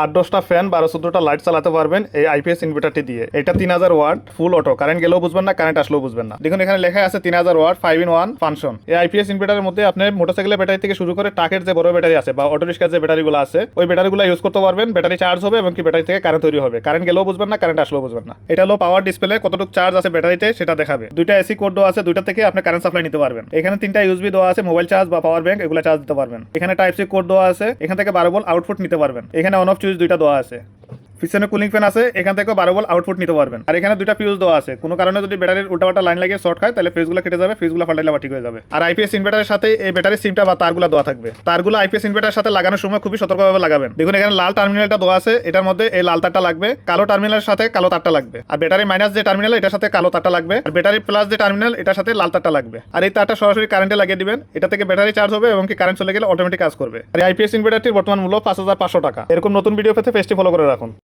আট দশটা ফ্যান, বারো চোদ্দটা লাইট চালাতে পারবেন এই আইপিএস ইনভার্টারটি দিয়ে। এটা তিন হাজার ওয়াট ফুল অটো কারেন্ট গেলেও বুঝবেন না কারেন্ট আসলেও বুঝবেন না। দেখুন, এখানে লেখা আছে তিন হাজার watt five in one function এই আইপিএস ইনভার্টারের মধ্যে আপনি মোটরসাইকেলের ব্যাটারি থেকে শুরু করে টাকের যে বড় ব্যাটারি আছে বা অটো রিক্সার যে ব্যাটারিগুলো আছে, ওই ব্যাটারিগুলো ইউজ করতে পারবেন ব্যাটারি চার্জ হবে এবং কি ব্যাটারি থেকে কারেন্ট তৈরি হবে। কারেন্ট গেলেও বুঝবেন না কারেন্ট আসলেও বুঝবেন না। এটা হলো পাওয়ার ডিসপ্লে কতটুকু চার্জ আছে ব্যাটারিতে সেটা দেখাবে। দুইটা এসি কোড দেওয়া আছে, দুইটা থেকে আপনি কারেন্ট সাপ্লাই নিতে পারবেন। এখানে তিনটা ইউএসবি দেওয়া আছে মোবাইল চার্জ বা পাওয়ার ব্যাংক এগুলো চার্জ দিতে পারবেন। এখানে টাইপ সি কোড দেওয়া আছে, এখান থেকে বারো বল আউটপুট নিতে পারবেন। এখানে অন অফ চুইজ দুইটা দেওয়া আছে। পিছনে কুলিং ফ্যান আছে, এখান থেকে বারো বল আউটপুট নিতে পারবেন। আর এখানে দুটা ফিউজ দেওয়া আছে। কোনো কারণে যদি ব্যাটারির উল্টাপাল্টা লাইন লাগিয়ে শর্ট খায়, তাহলে ফিউজগুলো কেটে যাবে ফিউজগুলো ফাটাইলে ঠিক হয়ে যাবে। আর আইপিএস ইনভার্টারের সাথে এই ব্যাটারির সিমটা বা তারগুলো দেওয়া থাকবে। তারগুলো আইপিএস ইনভার্টারের সাথে লাগানোর সময় খুবই সতর্কভাবে লাগাবেন। দেখুন, এখানে লাল টার্মিনালটা দেওয়া আছে। এটার মধ্যে এই লাল তারটা লাগবে। কালো টার্মিনালের সাথে কালো তারটা লাগবে। আর ব্যাটারি মাইনাস যে টার্মিনাল এটার সাথে কালো তারটা লাগবে। আর ব্যাটারি প্লাস যে টার্মিনাল এটার সাথে লাল তারটা লাগবে। আর এই তারটা সরাসরি কারেন্টে লাগিয়ে দিবেন। এটা থেকে ব্যাটারি চার্জ হবে এবং কি কারেন্ট চলে গেলে অটোমেটিক কাজ করবে। আর আইপিএস ইনভার্টারটির বর্তমান মূল্য পাঁচ হাজার পাঁচশো টাকা। এরকম নতুন ভিডিও পেতে পেজটি ফলো করে রাখুন।